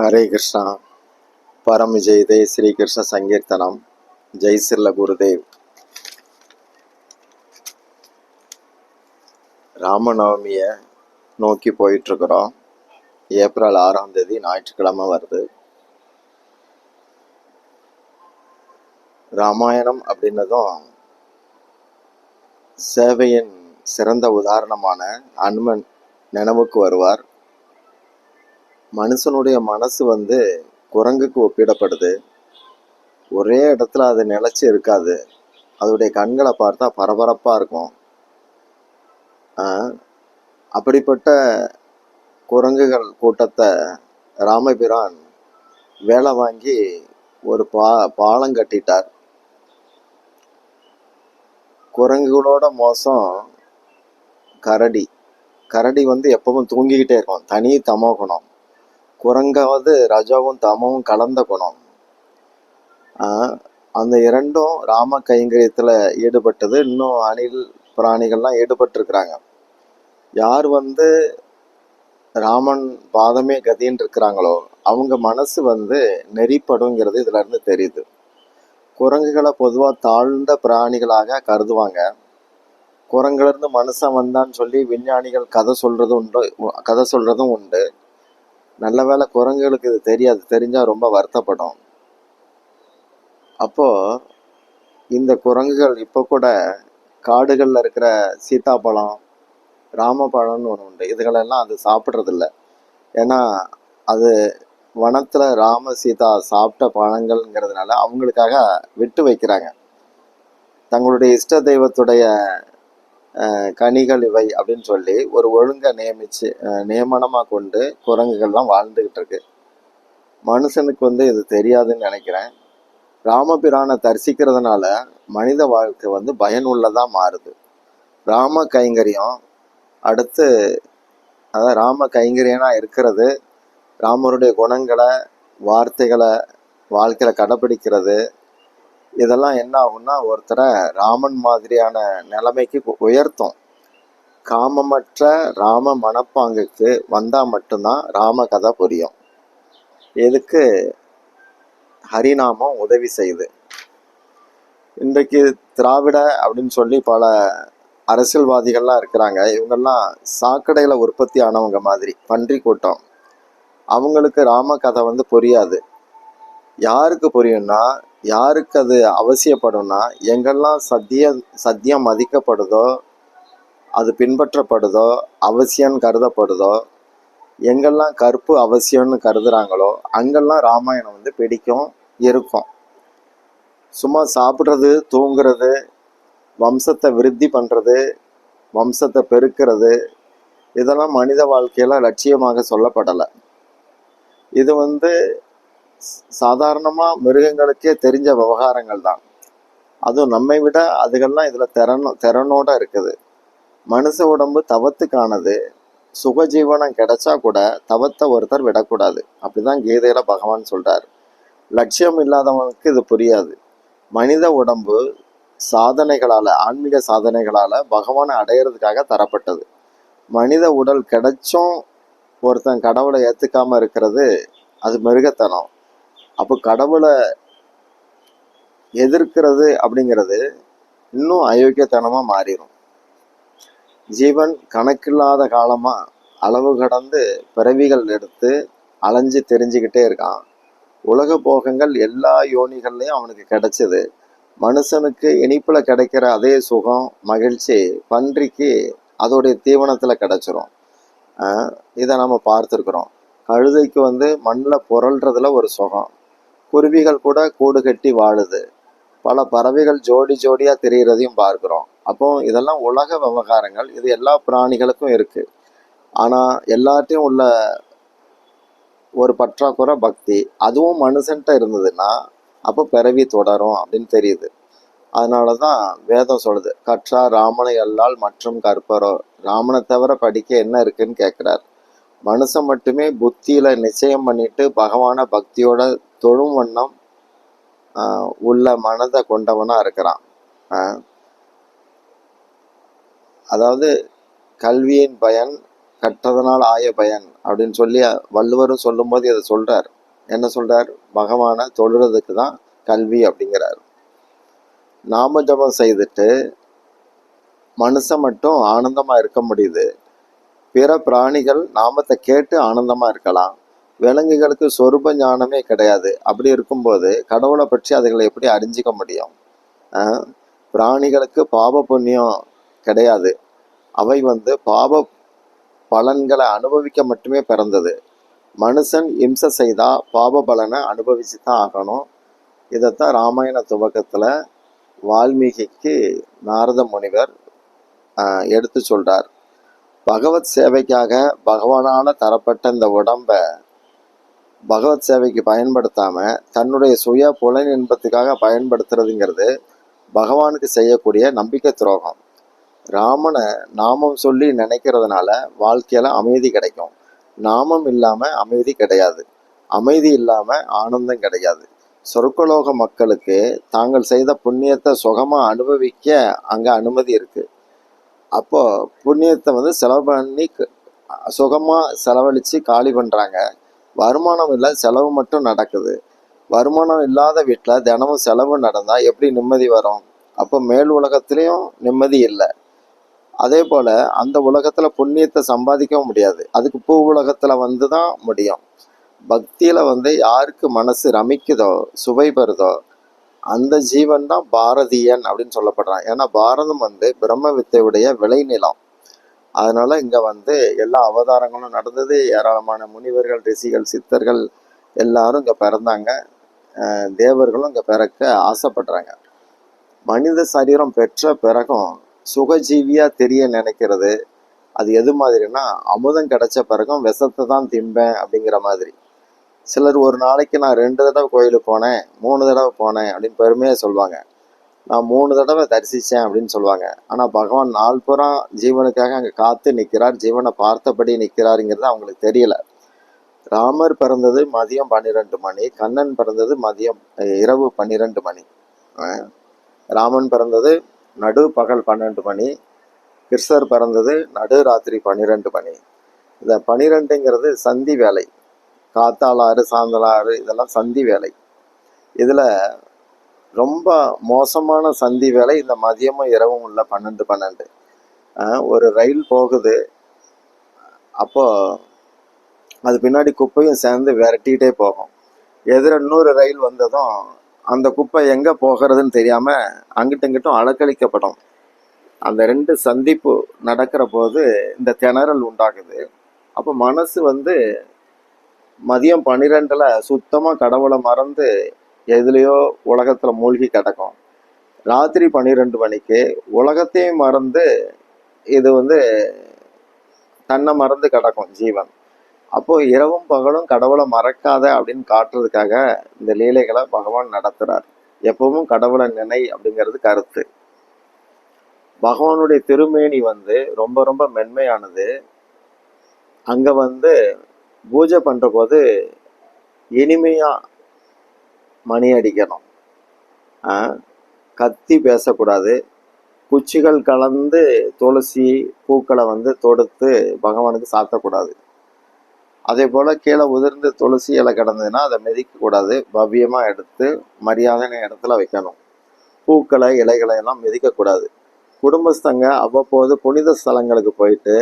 ஹரே கிருஷ்ணா. பரம் விஜய் ஜெய் ஸ்ரீ கிருஷ்ண சங்கீர்த்தனம். ஜெய் சிர்ல குருதேவ். ராமநவமியை நோக்கி போயிட்டுருக்குறோம். ஏப்ரல் ஆறாம் தேதி ஞாயிற்றுக்கிழமை வருது. ராமாயணம் அப்படின்னதும் சேவையின் சிறந்த உதாரணமான அனுமன் நினைவுக்கு வருவார். மனுஷனுடைய மனசு வந்து குரங்குக்கு ஒப்பிடப்படுது. ஒரே இடத்துல அது நிலைச்சு இருக்காது. அதோடைய கண்களை பார்த்தா பரபரப்பாக இருக்கும். ஆஹ், அப்படிப்பட்ட குரங்குகள் கூட்டத்தை ராமபிரான் வேலை வாங்கி ஒரு பா பாலம் கட்டிட்டார். குரங்குகளோட மோசம் கரடி. கரடி வந்து எப்பவும் தூங்கிக்கிட்டே இருக்கும். தனி தமோகணம். குரங்காவது ரஜாவும் தமவும் கலந்த குணம். ஆஹ் அந்த இரண்டும் ராம கைங்கரியத்தில் ஈடுபட்டது. இன்னும் அணில் பிராணிகள்லாம் ஈடுபட்டிருக்கிறாங்க. யார் வந்து ராமன் பாதமே கதின்னு இருக்கிறாங்களோ அவங்க மனசு வந்து நெறிப்படுங்கிறது இதுல இருந்து தெரியுது. குரங்குகளை பொதுவாக தாழ்ந்த பிராணிகளாக கருதுவாங்க. குரங்குல இருந்து மனுஷன் வந்தான்னு சொல்லி விஞ்ஞானிகள் கதை சொல்றதும் உண்டு கதை சொல்றதும் உண்டு. நல்ல வேளை குரங்குகளுக்கு இது தெரியாது. தெரிஞ்சால் ரொம்ப வருத்தப்படும். அப்போது இந்த குரங்குகள் இப்போ கூட காடுகளில் இருக்கிற சீதாப்பழம் ராமப்பழம்னு ஒன்று உண்டு. இதுகளெல்லாம் அது சாப்பிட்றதில்ல. ஏன்னா அது வனத்தில் ராம சீதா சாப்பிட்ட பழங்கள்ங்கிறதுனால அவங்களுக்காக விட்டு வைக்கிறாங்க. தங்களுடைய இஷ்ட தெய்வத்துடைய கனிகள் இவை அப்படின்னு சொல்லி ஒரு ஒழுங்கை நியமிச்சு நியமனமாக கொண்டு குரங்குகள்லாம் வாழ்ந்துக்கிட்டு இருக்கு. மனுஷனுக்கு வந்து இது தெரியாதுன்னு நினைக்கிறேன். ராமபிரானை தரிசிக்கிறதுனால மனித வாழ்க்கை வந்து பயனுள்ளதாக மாறுது. ராம கைங்கரியம் அடுத்து அதாவது ராம கைங்கரியனாக இருக்கிறது. ராமருடைய குணங்களை வார்த்தைகளை வாழ்க்கையில் கடைப்பிடிக்கிறது. இதெல்லாம் என்ன ஆகும்னா ஒருத்தரை ராமன் மாதிரியான நிலைமைக்கு உயர்த்தும். காமமற்ற ராம மனப்பாங்குக்கு வந்தால் மட்டும்தான் ராம கதை புரியும். இதுக்கு ஹரிநாமம் உதவி செய்யுது. இன்றைக்கு திராவிட அப்படின்னு சொல்லி பல அரசியல்வாதிகள்லாம் இருக்கிறாங்க. இவங்கெல்லாம் சாக்கடையில் உற்பத்தி ஆனவங்க மாதிரி பன்றி கூட்டம். அவங்களுக்கு ராம கதை வந்து புரியாது. யாருக்கு புரியும்னா யாருக்கு அது அவசியப்படும்னா எங்கெல்லாம் சத்திய சத்தியம் மதிக்கப்படுதோ அது பின்பற்றப்படுதோ அவசியம்னு கருதப்படுதோ எங்கெல்லாம் கற்பு அவசியம்னு கருதுறாங்களோ அங்கெல்லாம் ராமாயணம் வந்து பிடிக்கும் இருக்கும். சும்மா சாப்பிட்றது தூங்குறது வம்சத்தை விருத்தி பண்ணுறது வம்சத்தை பெருக்கிறது இதெல்லாம் மனித வாழ்க்கையில லட்சியமாக சொல்லப்படலை. இது வந்து சாதாரணமாக மிருகங்களுக்கே தெரிஞ்ச விவகாரங்கள் தான். அதுவும் நம்மை விட அதுகள்லாம் இதில் திறனோ திறனோட இருக்குது. மனுஷ உடம்பு தவத்துக்கானது சுகஜீவனம் கிடைச்சா கூட தவத்தை ஒருத்தர் விடக்கூடாது. அப்படிதான் கீதையில பகவான் சொல்றார். லட்சியம் இல்லாதவனுக்கு இது புரியாது. மனித உடம்பு சாதனைகளால ஆன்மீக சாதனைகளால் பகவானை அடையிறதுக்காக தரப்பட்டது. மனித உடல் கிடைச்சும் ஒருத்தன் கடவுளை ஏற்றுக்காமல் இருக்கிறது அது மிருகத்தனம். அப்போ கடவுளை எதிர்க்கிறது அப்படிங்கிறது இன்னும் அயோக்கியத்தனமா மாறிடும் ஜீவன் கணக்கில்லாத காலமா அளவு கடந்து பிறவிகள் எடுத்து அலைஞ்சு தெரிஞ்சுக்கிட்டே இருக்கான். உலக போகங்கள் எல்லா யோனிகள்லையும் அவனுக்கு கிடைச்சது. மனுஷனுக்கு இனிப்பில் கிடைக்கிற அதே சுகம் மகிழ்ச்சி பன்றிக்கு அதோடைய தீவனத்தில் கிடைச்சிரும். ஆஹ் இதை நம்ம பார்த்துருக்குறோம். கழுதைக்கு வந்து மண்ணில் புரள்றதுல ஒரு சுகம். குருவிகள் கூட கூடு கட்டி வாழுது. பல பறவைகள் ஜோடி ஜோடியா தெரிகிறதையும் பார்க்கிறோம். அப்போ இதெல்லாம் உலக விவகாரங்கள். இது எல்லா பிராணிகளுக்கும் இருக்கு. ஆனா எல்லாத்தையும் உள்ள ஒரு பற்றாக்குறை பக்தி அதுவும் மனுஷன்ட்ட இருந்ததுன்னா அப்போ பிறவி தொடரும் அப்படின்னு தெரியுது. அதனால தான் வேதம் சொல்லுது கற்றா ராமனை அல்லால் மற்றும் கற்பரோ. ராமனை தவிர படிக்க என்ன இருக்குன்னு கேட்குறாரு மனுஷன் மட்டுமே புத்தியில நிச்சயம் பண்ணிட்டு பகவான பக்தியோட தொழும் வண்ணம் ஆஹ், உள்ள மனதை கொண்டவனா இருக்கிறான். ஆஹ், அதாவது கல்வியின் பயன் கற்றதனால் ஆய பயன் அப்படின்னு சொல்லி வள்ளுவரும் சொல்லும்போது இதை சொல்றார். என்ன சொல்றார்? பகவானை தொழுறதுக்கு தான் கல்வி அப்படிங்கிறார். நாம ஜபம் செய்துட்டு மனுஷன் மட்டும் ஆனந்தமா இருக்க முடியுது. பிற பிராணிகள் நாமத்தை கேட்டு ஆனந்தமாக இருக்கலாம். விலங்குகளுக்கு சொரூப ஞானமே கிடையாது. அப்படி இருக்கும்போது கடவுளை பற்றி அதுகளை எப்படி அறிஞ்சிக்க முடியும்? பிராணிகளுக்கு பாப புண்ணியம் கிடையாது. அவை வந்து பாவ பலன்களை அனுபவிக்க மட்டுமே பிறந்தது. மனுஷன் இம்சை செய்தால் பாப பலனை அனுபவிச்சு தான் ஆகணும். இதைத்தான் ராமாயண துவக்கத்தில் வால்மீகிக்கு நாரத முனிவர் எடுத்து சொல்கிறார் பகவத் சேவைக்காக பகவானால தரப்பட்ட இந்த உடம்ப பகவத் சேவைக்கு பயன்படுத்தாம தன்னுடைய சுய புலன் இன்பத்துக்காக பயன்படுத்துறதுங்கிறது பகவானுக்கு செய்யக்கூடிய நம்பிக்கை துரோகம். ராமனை நாமம் சொல்லி நினைக்கிறதுனால வாழ்க்கையில அமைதி கிடைக்கும். நாமம் இல்லாம அமைதி கிடையாது. அமைதி இல்லாம ஆனந்தம் கிடையாது. சொர்க்கலோக மக்களுக்கு தாங்கள் செய்த புண்ணியத்தை சுகமா அனுபவிக்க அங்க அனுமதி இருக்குது அப்போது புண்ணியத்தை வந்து செலவு பண்ணி க- செலவழித்து காலி பண்ணுறாங்க வருமானம் இல்லை செலவு மட்டும் நடக்குது. வருமானம் இல்லாத வீட்டில் தினமும் செலவு நடந்தால் எப்படி நிம்மதி வரும்? அப்போ மேல் உலகத்துலேயும் நிம்மதி இல்லை. அதே போல் அந்த உலகத்தில் புண்ணியத்தை சம்பாதிக்கவும் முடியாது. அதுக்கு பூ உலகத்தில் வந்து தான் முடியும். பக்தியில் வந்து யாருக்கு மனசு ரமிக்குதோ சுவை பெறுதோ அந்த ஜீவன் தான் பாரதியன் அப்படின்னு சொல்லப்படுறான். ஏன்னா பாரதம் வந்து பிரம்ம வித்தையுடைய விளைநிலம். அதனால இங்க வந்து எல்லா அவதாரங்களும் நடந்தது. ஏராளமான முனிவர்கள் ரிஷிகள் சித்தர்கள் எல்லாரும் இங்க பிறந்தாங்க. தேவர்களும் இங்க பிறக்க ஆசைப்படுறாங்க. மனித சரீரம் பெற்ற பிறகும் சுகஜீவியா தெரிய நினைக்கிறது. அது எது மாதிரினா அமுதம் கிடைச்ச பிறகும் விஷத்தை தான் திம்பேன் அப்படிங்கிற மாதிரி. சிலர் ஒரு நாளைக்கு நான் ரெண்டு தடவை கோயிலுக்கு போனேன் மூணு தடவை போனேன் அப்படின்னு பெருமையாக சொல்லுவாங்க நான் மூணு தடவை தரிசித்தேன் அப்படின்னு சொல்லுவாங்க ஆனால் பகவான் நாள் புறம் ஜீவனுக்காக அங்கே காத்து நிற்கிறார் ஜீவனை பார்த்தபடி நிற்கிறாருங்கிறது அவங்களுக்கு தெரியல. ராமர் பிறந்தது மதியம் பன்னிரெண்டு மணி கண்ணன் பிறந்தது மதியம் இரவு பன்னிரெண்டு மணி. ராமன் பிறந்தது நடு பகல் பன்னெண்டு மணி கிருஷ்ணர் பிறந்தது நடு ராத்திரி பன்னிரெண்டு மணி. இந்த பன்னிரெண்டுங்கிறது சந்தி வேலை. காத்தாளாறு சாந்தலாறு இதெல்லாம் சந்தி வேலை. இதில் ரொம்ப மோசமான சந்தி வேலை இந்த மதியமும் இரவும் உள்ள பன்னெண்டு பன்னெண்டு. ஒரு ரயில் போகுது. அப்போது அது பின்னாடி குப்பையும் சேர்ந்து விரட்டிகிட்டே போகும். எதிர இன்னொரு ரயில் வந்ததும் அந்த குப்பை எங்கே போகிறதுன்னு தெரியாமல் அங்கிட்டும் இங்கிட்டும் அலக்களிக்கப்படும் அந்த ரெண்டு சந்திப்பு நடக்கிற போது இந்த திணறல் உண்டாகுது. அப்போ மனசு வந்து மதியம் பன்னிரெண்டுல சுத்தமாக கடவுளை மறந்து எதுலேயோ உலகத்துல மூழ்கி கிடக்கும். ராத்திரி பன்னிரெண்டு மணிக்கு உலகத்தையும் மறந்து இது வந்து தன்னை மறந்து கிடக்கும் ஜீவன். அப்போ இரவும் பகலும் கடவுளை மறக்காத அப்படின்னு காட்டுறதுக்காக இந்த லீலைகளை பகவான் நடத்துறார். எப்பவும் கடவுளை நினை அப்படிங்கிறது கருத்து. பகவானுடைய திருமேனி வந்து ரொம்ப ரொம்ப மென்மையானது. அங்க வந்து பூஜை பண்ணுற போது இனிமையாக மணி அடிக்கணும். கத்தி பேசக்கூடாது. குச்சிகள் கலந்து துளசி பூக்களை வந்து தொடுத்து பகவானுக்கு சாத்தக்கூடாது. அதே போல் கீழே உதிர்ந்து துளசி இலை கிடந்ததுன்னா அதை மிதிக்கக்கூடாது. பவ்யமாக எடுத்து மரியாதையான இடத்துல வைக்கணும். பூக்களை இலைகளை எல்லாம் மிதிக்கக்கூடாது. குடும்பஸ்தங்க அவ்வப்போது புனித ஸ்தலங்களுக்கு போயிட்டு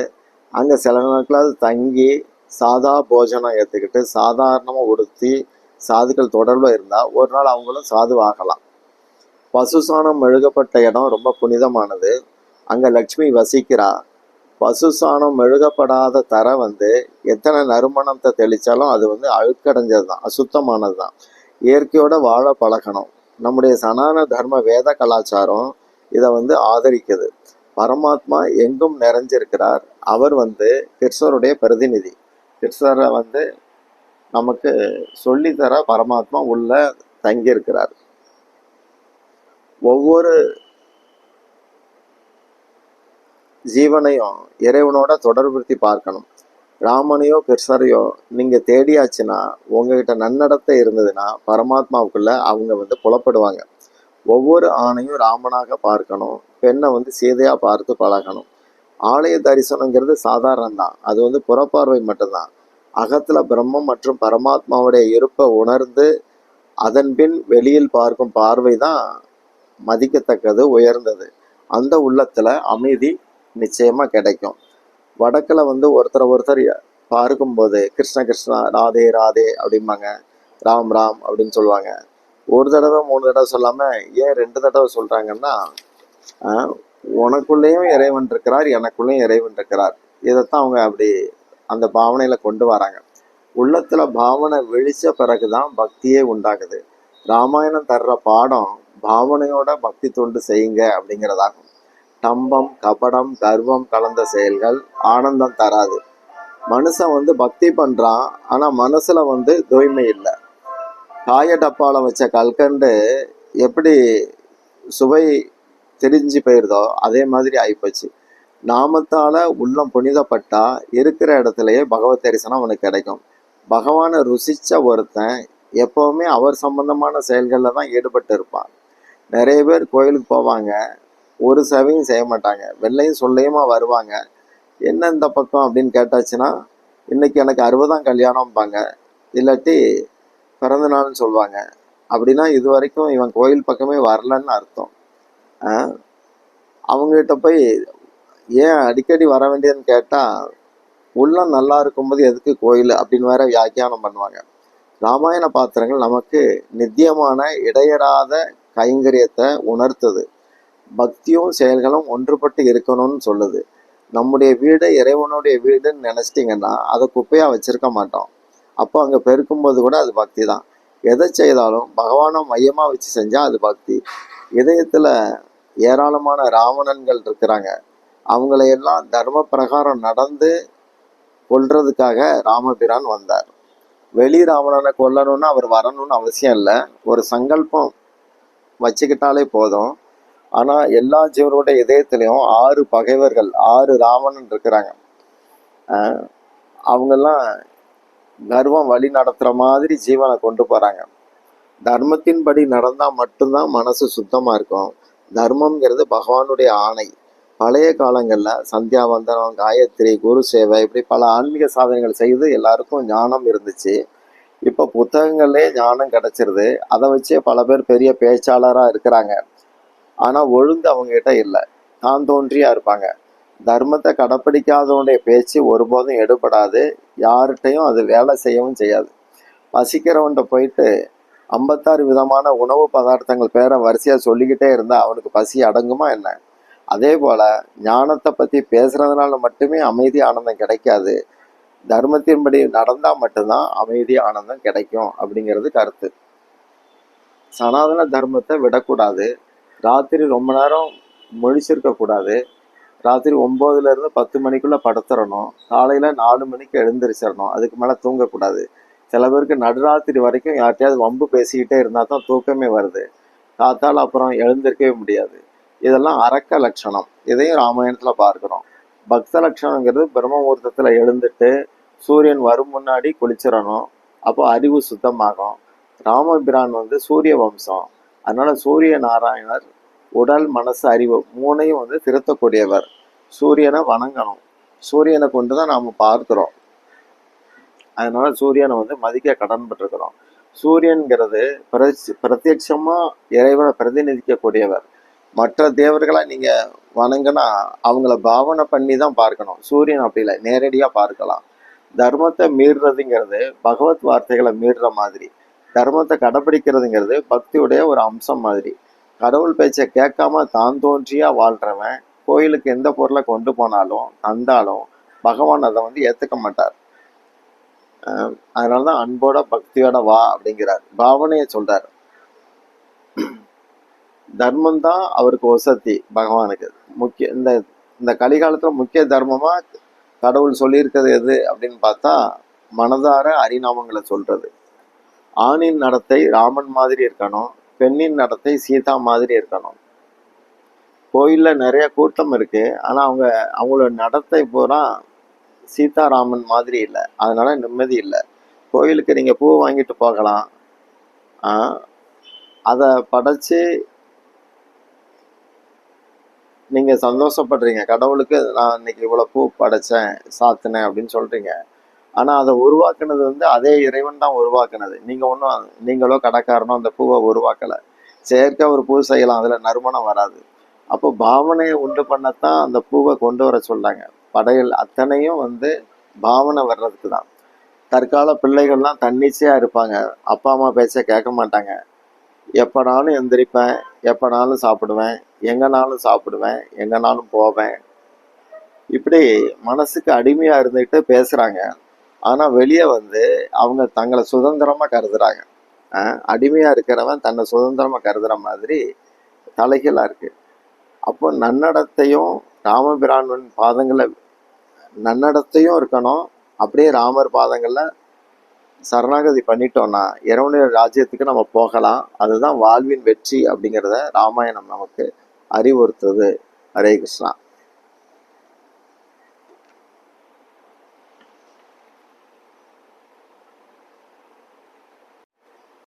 அங்கே சில நாட்களாவது தங்கி சாதா போஜனம் ஏற்றுக்கிட்டு சாதாரணமாக உடுத்தி சாதுக்கள் தொடர்பில் இருந்தால் ஒரு நாள் அவங்களும் சாதுவாகலாம். பசு சாணம் மெழுகப்பட்ட இடம் ரொம்ப புனிதமானது. அங்கே லக்ஷ்மி வசிக்கிறா. பசு சாணம் மெழுகப்படாத தரை வந்து எத்தனை நறுமணத்தை தெளித்தாலும் அது வந்து அழுக்கடைஞ்சது தான் அசுத்தமானது தான் இயற்கையோட வாழ பழகணும். நம்முடைய சனான தர்ம வேத கலாச்சாரம் இதை வந்து ஆதரிக்குது. பரமாத்மா எங்கும் நிறைஞ்சிருக்கிறார். அவர் வந்து கிருஷ்ணருடைய பிரதிநிதி. கிருஷ்ணரை வந்து நமக்கு சொல்லித்தர பரமாத்மா உள்ள தங்கியிருக்கிறார். ஒவ்வொரு ஜீவனையும் இறைவனோட தொடர்புறுத்தி பார்க்கணும். ராமனையோ கிருஷ்ணரையோ நீங்க தேடியாச்சுன்னா உங்ககிட்ட நன்னடத்தை இருந்ததுன்னா பரமாத்மாவுக்குள்ள அவங்க வந்து புலப்படுவாங்க. ஒவ்வொரு ஆணையும் ராமனாக பார்க்கணும். பெண்ணை வந்து சீதையா பார்த்து பழகணும். ஆலய தரிசனங்கிறது சாதாரணம் தான் அது வந்து புறப்பார்வை மட்டும்தான். அகத்தில் பிரம்மம் மற்றும் பரமாத்மாவுடைய இருப்பை உணர்ந்து அதன் பின் வெளியில் பார்க்கும் பார்வை தான் மதிக்கத்தக்கது உயர்ந்தது. அந்த உள்ளத்தில் அமைதி நிச்சயமாக கிடைக்கும். வடக்கில் வந்து ஒருத்தர் ஒருத்தர் பார்க்கும்போது கிருஷ்ண கிருஷ்ணா ராதே ராதே அப்படிம்பாங்க. ராம் ராம் அப்படின்னு சொல்லுவாங்க. ஒரு தடவை மூணு தடவை சொல்லாமல் ஏன் ரெண்டு தடவை சொல்கிறாங்கன்னா உனக்குள்ளேயும் இறைவன் இருக்கிறார் எனக்குள்ளேயும் இறைவன் இருக்கிறார். இதைத்தான் அவங்க அப்படி அந்த பாவனையில் கொண்டு வராங்க. உள்ளத்தில் பாவனை விழிச்ச பிறகுதான் பக்தியே உண்டாகுது. ராமாயணம் தர்ற பாடம் பாவனையோட பக்தி தொண்டு செய்யுங்க அப்படிங்கிறதாகும். டம்பம் கபடம் கர்வம் கலந்த செயல்கள் ஆனந்தம் தராது. மனுஷன் வந்து பக்தி பண்ணுறான் ஆனால் மனசில் வந்து தூய்மை இல்லை. காய டப்பாவில் வச்ச கல்கண்டு எப்படி சுவை தெரிஞ்சு போயிருதோ அதே மாதிரி ஆயிப்போச்சு. நாமத்தால உள்ளம் புனிதப்பட்டா இருக்கிற இடத்துலயே பகவத் தரிசனம் அவனுக்கு கிடைக்கும். பகவானை ருசிச்ச ஒருத்தன் எப்பவுமே அவர் சம்பந்தமான செயல்களில் தான் ஈடுபட்டு இருப்பான். நிறைய பேர் கோயிலுக்கு போவாங்க ஒரு சேவையும் செய்ய மாட்டாங்க. வெள்ளையும் சொல்லையுமா வருவாங்க. என்ன இந்த பக்கம் அப்படின்னு கேட்டாச்சுன்னா இன்னைக்கு எனக்கு அறுபதாம் கல்யாணம்பாங்க. இல்லாட்டி பிறந்த நாள்னு சொல்லுவாங்க அப்படின்னா இது வரைக்கும் இவன் கோயில் பக்கமே வரலன்னு அர்த்தம். அவங்ககிட்ட போய் ஏன் அடிக்கடி வர வேண்டியதுன்னு கேட்டால் உள்ளம் நல்லா இருக்கும்போது எதுக்கு கோயில் அப்படின்னு வேற வியாக்கியானம் பண்ணுவாங்க. ராமாயண பாத்திரங்கள் நமக்கு நித்தியமான இடையறாத கைங்கரியத்தை உணர்த்துது. பக்தியும் செயல்களும் ஒன்றுபட்டு இருக்கணும்னு சொல்லுது. நம்முடைய வீடு இறைவனுடைய வீடுன்னு நினைச்சிட்டிங்கன்னா அதை குப்பையாக வச்சிருக்க மாட்டோம். அப்போ அங்கே பெருக்கும்போது கூட அது பக்தி தான். எதை செய்தாலும் பகவானை மையமாக வச்சு செஞ்சால் அது பக்தி. இதயத்தில் ஏராளமான ராவணன்கள் இருக்கிறாங்க. அவங்களையெல்லாம் தர்ம பிரகாரம் நடந்து கொல்றதுக்காக ராமபிரான் வந்தார். வெளி ராவணனை கொல்லணும்னு அவர் வரணும்னு அவசியம் இல்லை. ஒரு சங்கல்பம் வச்சுக்கிட்டாலே போதும். ஆனால் எல்லா ஜீவரோட இதயத்துலேயும் ஆறு பகைவர்கள் ஆறு ராவணன் இருக்கிறாங்க. அவங்கெல்லாம் கர்வம் வழி நடத்துகிற மாதிரி ஜீவனை கொண்டு போகிறாங்க தர்மத்தின்படி நடந்தால் மட்டும்தான் மனசு சுத்தமாக இருக்கும். தர்மம்ங்கிறது பகவானுடைய ஆணை. பழைய காலங்களில் சந்தியாவந்தனம் காயத்ரி குரு சேவை இப்படி பல ஆன்மீக சாதனைகள் செய்து எல்லாருக்கும் ஞானம் இருந்துச்சு. இப்போ புத்தகங்களே ஞானம் கிடைச்சிருது. அதை வச்சே பல பேர் பெரிய பேச்சாளராக இருக்கிறாங்க. ஆனால் ஒழுங்கு அவங்ககிட்ட இல்லை. தான் தோன்றியாக இருப்பாங்க. தர்மத்தை கடைப்பிடிக்காதவனுடைய பேச்சு ஒருபோதும் எடுபடாது. யார்கிட்டையும் அது வேலை செய்யவும் செய்யாது. பசிக்கிறவன்கிட்ட போயிட்டு ஐம்பத்தாறு விதமான உணவு பதார்த்தங்கள் பேரை வரிசையாக சொல்லிக்கிட்டே இருந்தால் அவனுக்கு பசி அடங்குமா என்ன? அதே போல் ஞானத்தை பற்றி பேசுகிறதுனால மட்டுமே அமைதி ஆனந்தம் கிடைக்காது. தர்மத்தின்படி நடந்தால் மட்டும்தான் அமைதி ஆனந்தம் கிடைக்கும் அப்படிங்கிறது கருத்து. சனாதன தர்மத்தை விடக்கூடாது. ராத்திரி ரொம்ப நேரம் முழிச்சிருக்கக்கூடாது. ராத்திரி ஒம்போதுலேருந்து பத்து மணிக்குள்ள படுத்துறணும். காலையில நாலு மணிக்கு எழுந்திரிச்சிடணும் அதுக்கு மேல தூங்கக்கூடாது. சில பேருக்கு நடுராத்திரி வரைக்கும் யார்கிட்டயாவது வம்பு பேசிக்கிட்டே இருந்தால் தான் தூக்கமே வருது. காத்தால் அப்புறம் எழுந்திருக்கவே முடியாது. இதெல்லாம் அரக்க லட்சணம். இதையும் ராமாயணத்தில் பார்க்குறோம். பக்த லட்சணங்கிறது பிரம்மமூர்த்தத்தில் எழுந்துட்டு சூரியன் வரும் முன்னாடி குளிச்சிடணும் அப்போ அறிவு சுத்தமாகும். ராமபிரான் வந்து சூரிய வம்சம். அதனால சூரிய நாராயணர் உடல் மனசு அறிவு மூணையும் வந்து திருத்தக்கூடியவர். சூரியனை வணங்கணும். சூரியனை கொண்டு தான் நாம் பார்க்குறோம். அதனால் சூரியனை வந்து மதிக்க கடன்பட்டிருக்கிறோம் சூரியன்கிறது பிரத்ய பிரத்யட்சமாக இறைவனை பிரதிநிதிக்கக்கூடியவர். மற்ற தேவர்களை நீங்கள் வணங்கினா அவங்கள பாவனை பண்ணி தான் பார்க்கணும். சூரியன் அப்படி இல்லை நேரடியாக பார்க்கலாம். தர்மத்தை மீறுறதுங்கிறது பகவத் வார்த்தைகளை மீறுற மாதிரி. தர்மத்தை கடைப்பிடிக்கிறதுங்கிறது பக்தியுடைய ஒரு அம்சம் மாதிரி. கடவுள் பேச்சை கேட்காம தான் தோன்றியா வாழ்றவன் கோயிலுக்கு எந்த பொருளை கொண்டு போனாலும் தந்தாலும் பகவான் அதை வந்து ஏத்துக்க மாட்டார். அஹ் அதனாலதான் அன்போட பக்தியோட வா அப்படிங்கிறார். பாவனையை சொல்றார். தர்மம் தான் அவருக்கு வசதி பகவானுக்கு. முக்கிய இந்த இந்த கலிகாலத்துல முக்கிய தர்மமா கடவுள் சொல்லியிருக்கிறது எது அப்படின்னு பார்த்தா மனதார அரிநாமங்களை சொல்றது. ஆணின் நடத்தை ராமன் மாதிரி இருக்கணும். பெண்ணின் நடத்தை சீதா மாதிரி இருக்கணும். கோயிலில் நிறைய கூட்டம் இருக்கு. ஆனால் அவங்க அவங்களோட நடத்தை பூரா சீதாராமன் மாதிரி இல்லை. அதனால நிம்மதி இல்லை. கோயிலுக்கு நீங்கள் பூ வாங்கிட்டு போகலாம். அதை படைச்சு நீங்கள் சந்தோஷப்படுறீங்க. கடவுளுக்கு நான் இன்னைக்கு இவ்வளோ பூ படைச்சேன் சாத்தினேன் அப்படின்னு சொல்கிறீங்க ஆனால் அதை உருவாக்குனது வந்து அதே இறைவன் தான் உருவாக்குனது. நீங்கள் ஒன்றும் நீங்களோ கடைக்காரனோ அந்த பூவை உருவாக்கலை. செயற்கை ஒரு பூ செய்யலாம் அதில் நறுமணம் வராது. அப்போ பாவனையை உண்டு பண்ணத்தான் அந்த பூவை கொண்டு வர சொல்கிறாங்க படையல் அத்தனையும் வந்து பாவனை வர்றதுக்கு தான். தற்கால பிள்ளைகள்லாம் தன்னிச்சையாக இருப்பாங்க. அப்பா அம்மா பேச்ச கேட்க மாட்டாங்க. எப்போனாலும் எந்திரிப்பேன் எப்போனாலும் சாப்பிடுவேன் எங்கனாலும் சாப்பிடுவேன் எங்கனாலும் போவேன். இப்படி மனசுக்கு அடிமையாக இருந்துக்கிட்டு பேசுகிறாங்க ஆனால் வெளியே வந்து அவங்க தங்களை சுதந்திரமாக கருதுறாங்க. அடிமையாக இருக்கிறவன் தன்னை சுதந்திரமாக கருதுகிற மாதிரி தலைகளாக இருக்குது அப்போ நன்னடத்தையும் ராமபிரான் பாதங்களை நன்னடத்தையும் இருக்கணும். அப்படியே ராமர் பாதங்களில் சரணாகதி பண்ணிட்டோம்னா இறைவனுடைய ராஜ்யத்துக்கு நம்ம போகலாம். அதுதான் வாழ்வின் வெற்றி அப்படிங்கிறத ராமாயணம் நமக்கு அறிவுறுத்துது. ஹரே கிருஷ்ணா.